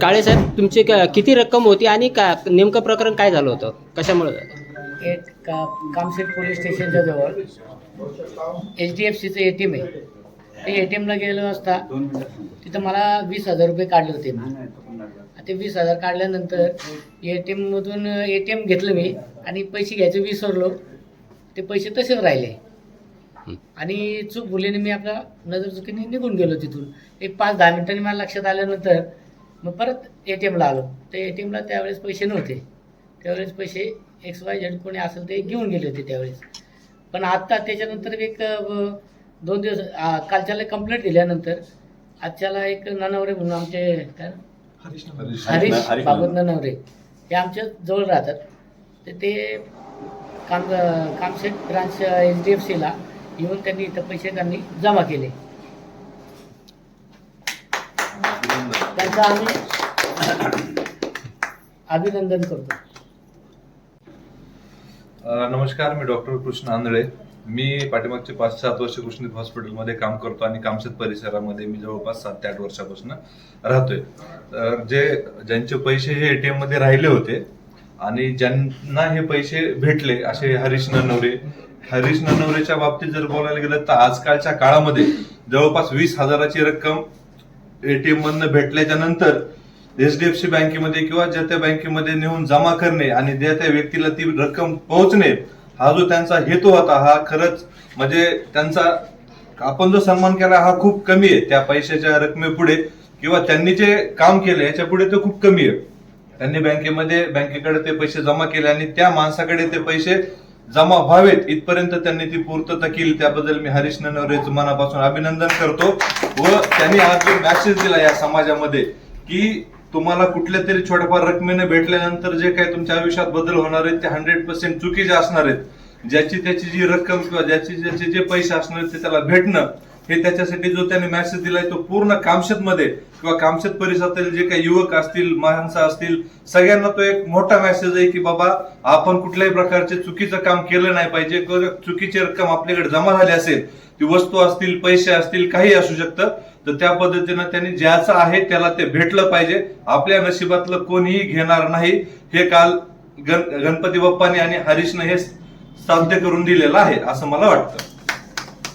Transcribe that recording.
काळे साहेब तुमची किती रक्कम होती आणि का नेमकं प्रकरण काय झालं होतं? कशामुळे एक का कामशेत पोलीस स्टेशनच्या जवळ. एच डी एफ सीचं ए टी एम आहे. ते ए टी एमला गेलो असता तिथं मला वीस हजार रुपये काढले होते ते वीस हजार काढल्यानंतर ए टी एममधून ए टी एम घेतलं मी आणि पैसे घ्यायचे विसरलो. ते पैसे तसेच राहिले. आणि चूक भुलीने मी आपल्या नजर चुकीने निघून गेलो तिथून. एक पाच दहा मिनिटांनी मला लक्षात आल्यानंतर मग परत ए टी एमला आलो. ते ए टी एमला त्यावेळेस पैसे नव्हते. त्यावेळेस पैसे एक्स वाय झेड कोणी असेल ते घेऊन गेले होते त्यावेळेस. पण आत्ता त्याच्यानंतर एक दोन दिवस कालच्याला कंप्लेंट दिल्यानंतर आजच्याला एक ननवरे म्हणून आमचे काय? हरीश बाबत ननवरे. हे आमच्या जवळ राहतात. तर ते काम Kamshet branch H D F सीला येऊन त्यांनी इथं पैसे त्यांनी जमा केले. त्यांचं आम्ही अभिनंदन करतो. नमस्कार मी डॉक्टर कृष्ण आंधळे. मी पाठीमागचे पाच सात वर्ष कृष्णित हॉस्पिटलमध्ये काम करतो आणि कामशेत परिसरामध्ये मी जवळपास सात ते आठ वर्षापासून राहतोय. तर जे ज्यांचे पैसे हे एटीएममध्ये राहिले होते आणि ज्यांना हे पैसे भेटले असे हरीश नवरे हरीश ननवरेच्या बाबतीत जर बोलायला गेलं तर आजकालच्या काळामध्ये जवळपास वीस हजाराची रक्कम एटीएम मधनं भेटल्याच्या नंतर एचडीएफसी बँकेमध्ये किंवा ज्या त्या बँकेमध्ये नेऊन जमा करणे आणि ज्या त्या व्यक्तीला ती रक्कम पोहोचणे हा जो त्यांचा हेतू होता हा खरंच म्हणजे त्यांचा आपण जो सन्मान केला हा खूप कमी आहे. त्या पैशाच्या रकमेपुढे किंवा त्यांनी जे काम केलं याच्यापुढे ते खूप कमी आहे. त्यांनी बँकेमध्ये बँकेकडे ते पैसे जमा केले आणि त्या माणसाकडे ते पैसे जमा व्हावेत. इथपर्यंत त्यांनी ती पूर्तता केली. त्याबद्दल मी हरीश ननवरेचं मनापासून अभिनंदन करतो. व त्यांनी आज जो मॅसेज दिला या समाजामध्ये की तुम्हाला कुठल्या तरी छोट्याफार रकमेने भेटल्यानंतर जे काही तुमच्या आयुष्यात बदल होणार आहेत ते हंड्रेड पर्सेंट चुकीचे असणार आहेत. ज्याची त्याची जी रक्कम किंवा ज्याची ज्याचे जे पैसे असणार आहेत ते त्याला भेटणं हे त्याच्यासाठी जो त्याने मेसेज दिलाय तो पूर्ण कामशेत मध्ये किंवा कामशेत परिसरातील जे काही युवक असतील माणसं असतील सगळ्यांना तो एक मोठा मेसेज आहे की बाबा आपण कुठल्याही प्रकारचे चुकीचं काम केलं नाही पाहिजे. चुकीची रक्कम आपल्याकडे जमा झाली असेल ती वस्तू असतील पैसे असतील काही असू शकतं तर त्या पद्धतीनं त्यांनी ज्याचं आहे त्याला ते भेटलं पाहिजे. आपल्या नशिबातलं कोणीही घेणार नाही. हे काल गण गणपती बाप्पाने आणि हरीशने हे साध्य करून दिलेलं आहे असं मला वाटतं.